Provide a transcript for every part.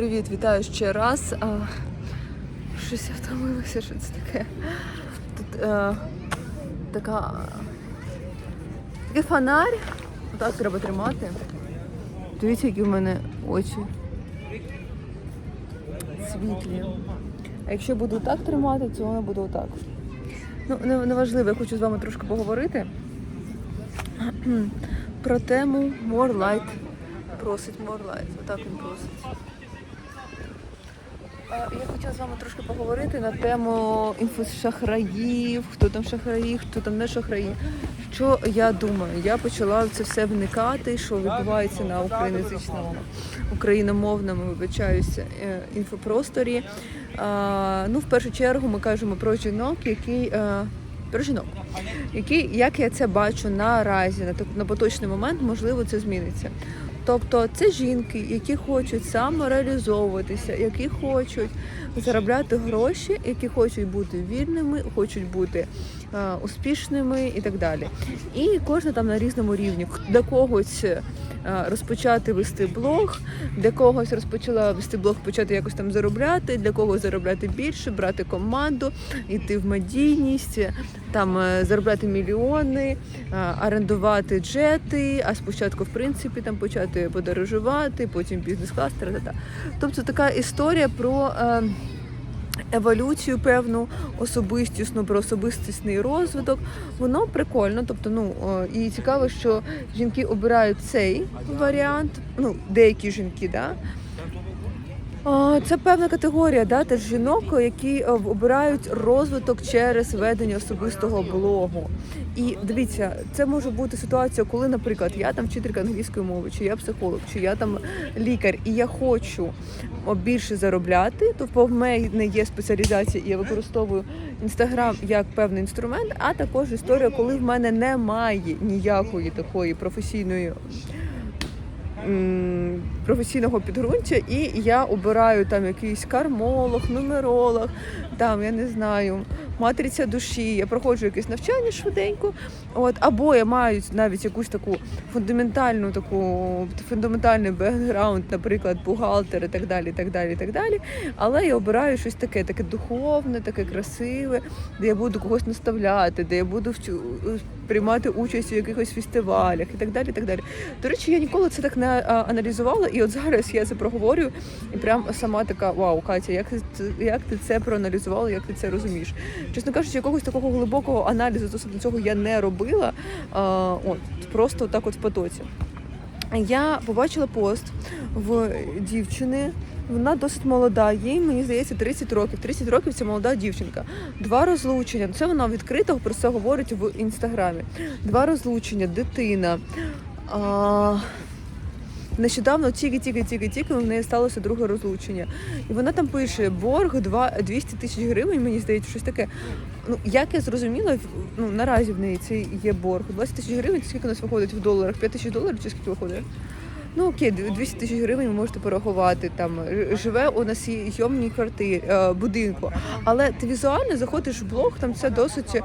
Привіт, вітаю ще раз. А, щось я втомилася, що це таке. Тут е, така. Такий фонарь. Так треба тримати. Дивіться, які в мене очі. Світлі. А якщо буду так тримати, то воно буде отак. Ну, не- я хочу з вами трошки поговорити про тему More Light. Просить More Light. Отак він просить. Я хотіла з вами трошки поговорити на тему інфошахраїв, хто там шахраї, хто там не шахраї. Що я думаю? Я почала це все вникати, що відбувається на україноязичному, україномовному, вибачаюся, е, інфопросторі. Ну, в першу чергу ми кажемо про жінок, які. е, Про жінок, які, як я це бачу наразі, на, на поточний момент, можливо, це зміниться. Тобто це жінки, які хочуть самореалізовуватися, які хочуть заробляти гроші, які хочуть бути вільними, хочуть бути е, успішними і так далі. І кожна там на різному рівні. до когось розпочати вести блог, для когось розпочала вести блог, почати якось там заробляти, для когось заробляти більше, брати команду, йти в медійність, там е, заробляти мільйони, е, орендувати джети, а спочатку, в принципі, там почати подорожувати, потім бізнес-клас. Тобто така історія про. Еволюцію певну особистісну, про особистісний розвиток, воно прикольно. Тобто, ну е, і цікаво, що жінки обирають цей варіант. Ну, деякі жінки, да. Це певна категорія да, теж жінок, які е, обирають розвиток через ведення особистого блогу. І дивіться, це може бути ситуація, коли, наприклад, я там вчителька англійської мови, чи я психолог, чи я там лікар, і я хочу більше заробляти, то в мене є спеціалізація, і я використовую інстаграм як певний інструмент, а також історія, коли в мене немає ніякої такої професійної професійного підґрунтя, і я обираю там якийсь кармолог, нумеролог, там я не знаю, матриця душі. Я проходжу якесь навчання швиденько. От або я маю навіть якусь таку фундаментальну таку фундаментальний бекграунд, наприклад, бухгалтер і так далі, і так далі, і так далі. Але я обираю щось таке, таке духовне, таке красиве, де я буду когось наставляти, де я буду приймати участь у якихось фестивалях і так далі. І так далі. До речі, я ніколи це так не аналізувала, і от зараз я це проговорю, і прям сама така вау, Катя, як ти як ти це проаналізувала, як ти це розумієш? Чесно кажучи, якогось такого глибокого аналізу стосовно цього я не робила. А, от просто так, от в потоці. Я побачила пост в дівчини. Вона досить молода, їй мені здається 30 років. 30 років це молода дівчинка. Два розлучення. Це вона відкрито про це говорить в інстаграмі. Два розлучення, дитина. А... Нещодавно тільки-тільки-тільки-тільки в неї сталося друге розлучення. І вона там пише борг два- 200 тисяч гривень, мені здається, щось таке. Ну, як я зрозуміла, ну, наразі в неї це є борг. 20 тисяч гривень, скільки у нас виходить в доларах? 5 тисяч доларів чи скільки виходить? Ну окей, 200 тисяч гривень ви можете порахувати. Там живе у нас йомній квартирі, е, будинку. Але ти візуально заходиш в блог, там це досить е,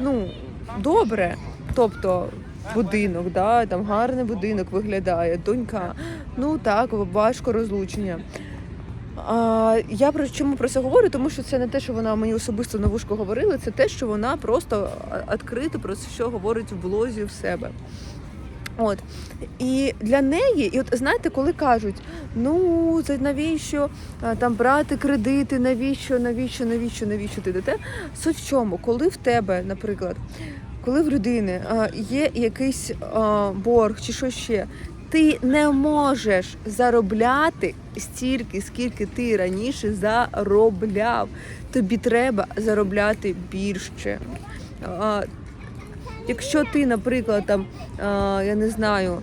ну, добре. Тобто будинок, да, там гарний будинок виглядає, донька. Ну так, важко розлучення. А, я про чому про це говорю? Тому що це не те, що вона мені особисто на вушко говорила, це те, що вона просто відкрито про що говорить в блозі в себе. От і для неї, і от знаєте, коли кажуть, ну це навіщо там брати кредити, навіщо, навіщо, навіщо, навіщо ти дете? Суть в чому, коли в тебе, наприклад, коли в людини а, є якийсь а, борг чи що ще, ти не можеш заробляти стільки, скільки ти раніше заробляв. Тобі треба заробляти більше. А, Якщо ти, наприклад, там я не знаю,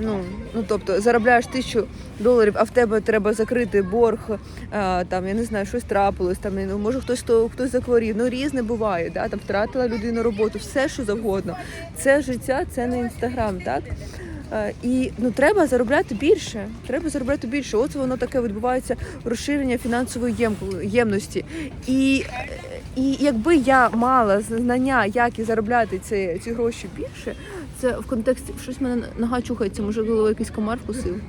ну ну тобто заробляєш тисячу доларів, а в тебе треба закрити борг, а, там я не знаю, щось трапилось, там ну, може хтось хто хтось захворів. Ну різне буває, да? там втратила людина роботу, все що завгодно. Це життя, це не інстаграм, так? Е, І ну треба заробляти більше. Треба заробляти більше. От воно таке відбувається розширення фінансової єм- ємності. І, е, і якби я мала знання, як і заробляти ці, ці гроші більше, це в контексті щось мене нога чухається, може, можливо, якийсь комар вкусив.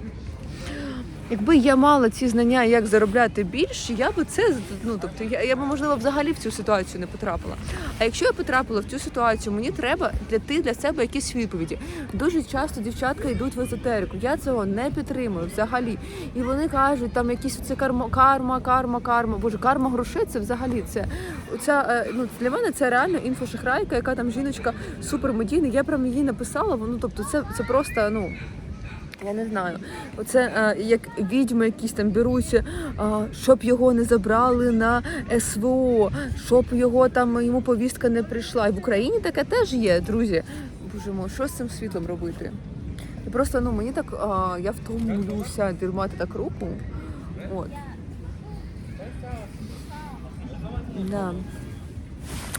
Якби я мала ці знання, як заробляти більше, я би це ну тобто я, я б можливо взагалі в цю ситуацію не потрапила. А якщо я потрапила в цю ситуацію, мені треба знайти для себе якісь відповіді. Дуже часто дівчатка йдуть в езотерику. Я цього не підтримую взагалі. І вони кажуть, там якісь це карма, карма, карма, карма. Боже, карма грошей це взагалі це. Оця, е, ну для мене це реально інфошахрайка, яка там жіночка супермедійна. Я прям її написала. Ну тобто, це, це просто ну. Я не знаю. Оце е, як відьми якісь там беруться, е, щоб його не забрали на СВО, щоб його там йому повістка не прийшла. І в Україні таке теж є, друзі. Боже мой, що з цим світлом робити? І просто ну мені так е, я втомлюся тримати так руку. От. Да.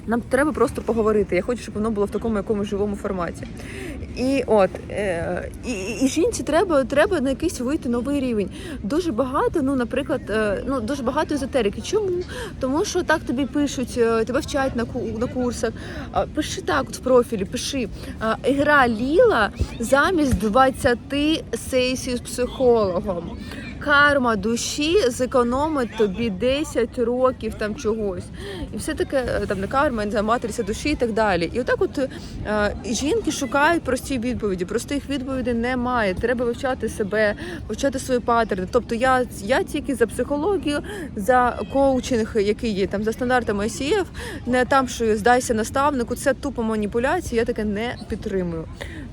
Нам треба просто поговорити. Я хочу, щоб воно було в такому якомусь живому форматі. І от е, і, і жінці треба, треба на якийсь вийти новий рівень. Дуже багато, ну, наприклад, е, ну дуже багато езотерики. Чому? Тому що так тобі пишуть, е, тебе вчать на на курсах. Пиши так от в профілі, пиши. А, Гра Ліла замість 20 сесій з психологом. Карма душі зекономить тобі 10 років там чогось. І все таке там не карма, не знаю, матриця душі і так далі. І отак, от е, жінки шукають прості відповіді. Простих відповідей немає. Треба вивчати себе, вивчати свої паттерни. Тобто я, я тільки за психологію, за коучинг, який є там за стандартами ICF, не там, що здайся наставнику. Це тупо маніпуляція. Я таке не підтримую.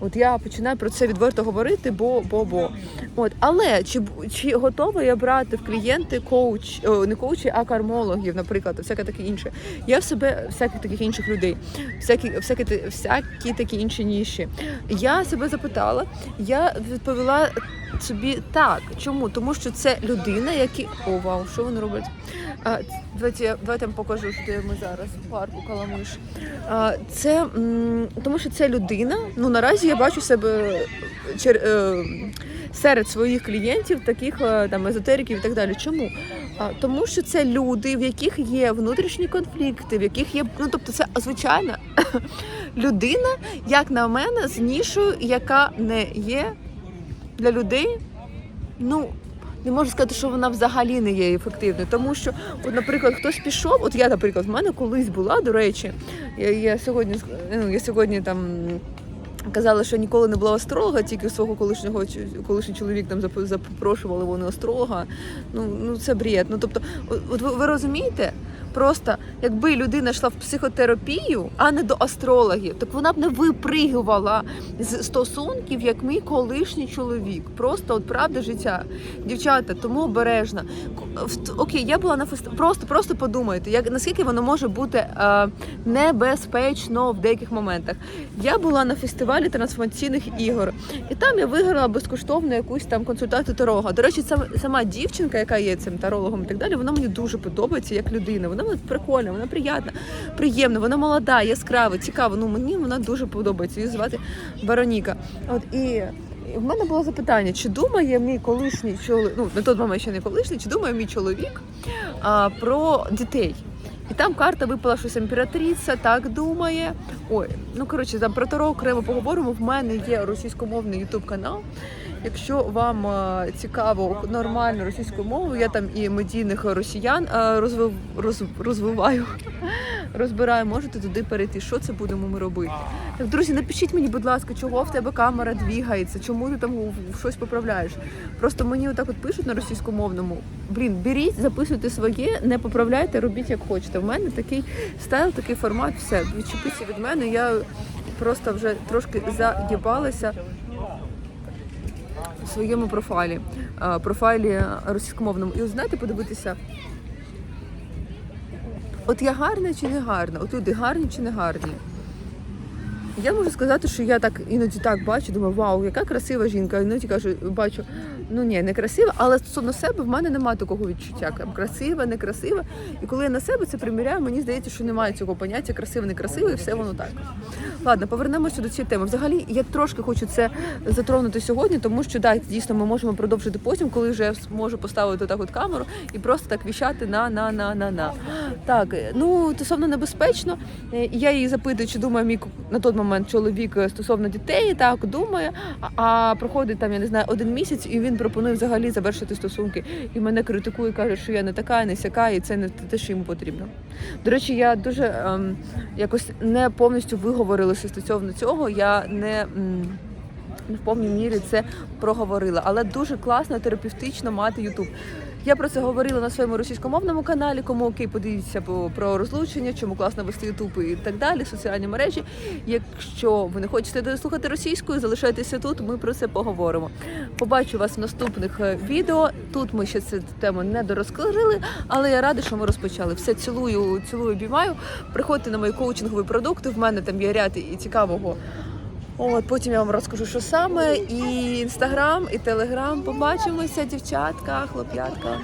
От я починаю про це відверто говорити, бо бо бо. От, але чи чи готова я брати в клієнти коуч, о, не коучі, а кармологів, наприклад, всяке таке інше. Я в себе всяких таких інших людей, всякі, всякі, всякі такі інші ніші. Я себе запитала, я відповіла собі так. Чому? Тому що це людина, які о вау, що вони роблять? Давайте, давайте я вам покажу, де ми зараз в парку Каламиш. Це тому, що це людина. Ну наразі я бачу себе чер, е, серед своїх клієнтів, таких е, там езотериків і так далі. Чому? Тому що це люди, в яких є внутрішні конфлікти, в яких є, ну тобто, це звичайна людина, як на мене, з нішою, яка не є для людей. Ну, не можу сказати, що вона взагалі не є ефективною, тому що, от, наприклад, хтось пішов, от я, наприклад, в мене колись була, до речі, я, я сьогодні ну, я сьогодні там. Казала, що ніколи не була астролога, тільки свого колишнього колишній чоловік там зап- запрошували вони астролога. Ну ну це бред. Ну тобто, от ви, ви розумієте, просто якби людина йшла в психотерапію, а не до астрологів, так вона б не випригувала з стосунків, як мій колишній чоловік. Просто от правда життя. Дівчата, тому обережно. Окей, я була на фестивалі. Просто, просто подумайте, як наскільки воно може бути е, небезпечно в деяких моментах. Я була на фестивалі трансформаційних ігор, і там я виграла безкоштовно якусь там консультацію таролога. До речі, сама дівчинка, яка є цим тарологом і так далі, вона мені дуже подобається як людина. Вона мені прикольна, вона приємна, приємна, вона молода, яскрава, цікава. Ну мені вона дуже подобається. Її звати Вероніка. От і. і В мене було запитання, чи думає мій колишній чоловік, ну на той момент ще не колишній, чи думає мій чоловік а, про дітей? І там карта випала щось імператриця, так думає. Ой, ну коротше, там про Таро окремо поговоримо. В мене є російськомовний ютуб канал. Якщо вам е, цікаво нормально російською мовою, я там і медійних росіян е, розвив, роз, розвиваю, розбираю, можете туди перейти. Що це будемо ми робити? Так, друзі, напишіть мені, будь ласка, чого в тебе камера двігається, чому ти там щось поправляєш. Просто мені отак от пишуть на російськомовному. Блін, беріть, записуйте своє, не поправляйте, робіть як хочете. В мене такий стайл, такий формат, все. Відчепіться від мене. Я просто вже трошки задібалася в своєму профайлі, е, профайлі російськомовному. І от знаєте, подивитися. От я гарна чи не гарна? От люди гарні чи не гарні? Я можу сказати, що я так іноді так бачу, думаю, вау, яка красива жінка. Іноді кажу, бачу, ну ні, не красива, але стосовно себе в мене немає такого відчуття. Красива, не красива. І коли я на себе це приміряю, мені здається, що немає цього поняття красива, не красива, і все воно так. Ладно, повернемося до цієї теми. Взагалі, я трошки хочу це затронути сьогодні, тому що да, дійсно ми можемо продовжити потім, коли вже я зможу поставити так от камеру і просто так віщати на на на на на. Так, ну стосовно небезпечно. е, Я її запитую, чи думає мій на той момент чоловік е, стосовно дітей. Так думає. А, проходить там, я не знаю, один місяць, і він пропонує взагалі завершити стосунки. І мене критикує, каже, що я не така, не сяка, і це не те, що йому потрібно. До речі, я дуже ем, якось не повністю виговорилася стосовно цього. Я не. в повній мірі це проговорила, але дуже класно терапевтично мати Ютуб. Я про це говорила на своєму російськомовному каналі. Кому окей, подивіться про розлучення, чому класно вести Ютуб і так далі, соціальні мережі. Якщо ви не хочете слухати російською, залишайтеся тут. Ми про це поговоримо. Побачу вас в наступних е, відео. Тут ми ще цю тему не дорозкрили, але я рада, що ми розпочали. Все цілую, цілую, обіймаю. Приходьте на мої коучингові продукти. В мене там є ряд і цікавого. От потім я вам розкажу, що саме, і інстаграм, і телеграм. Побачимося, дівчатка, хлоп'ятка.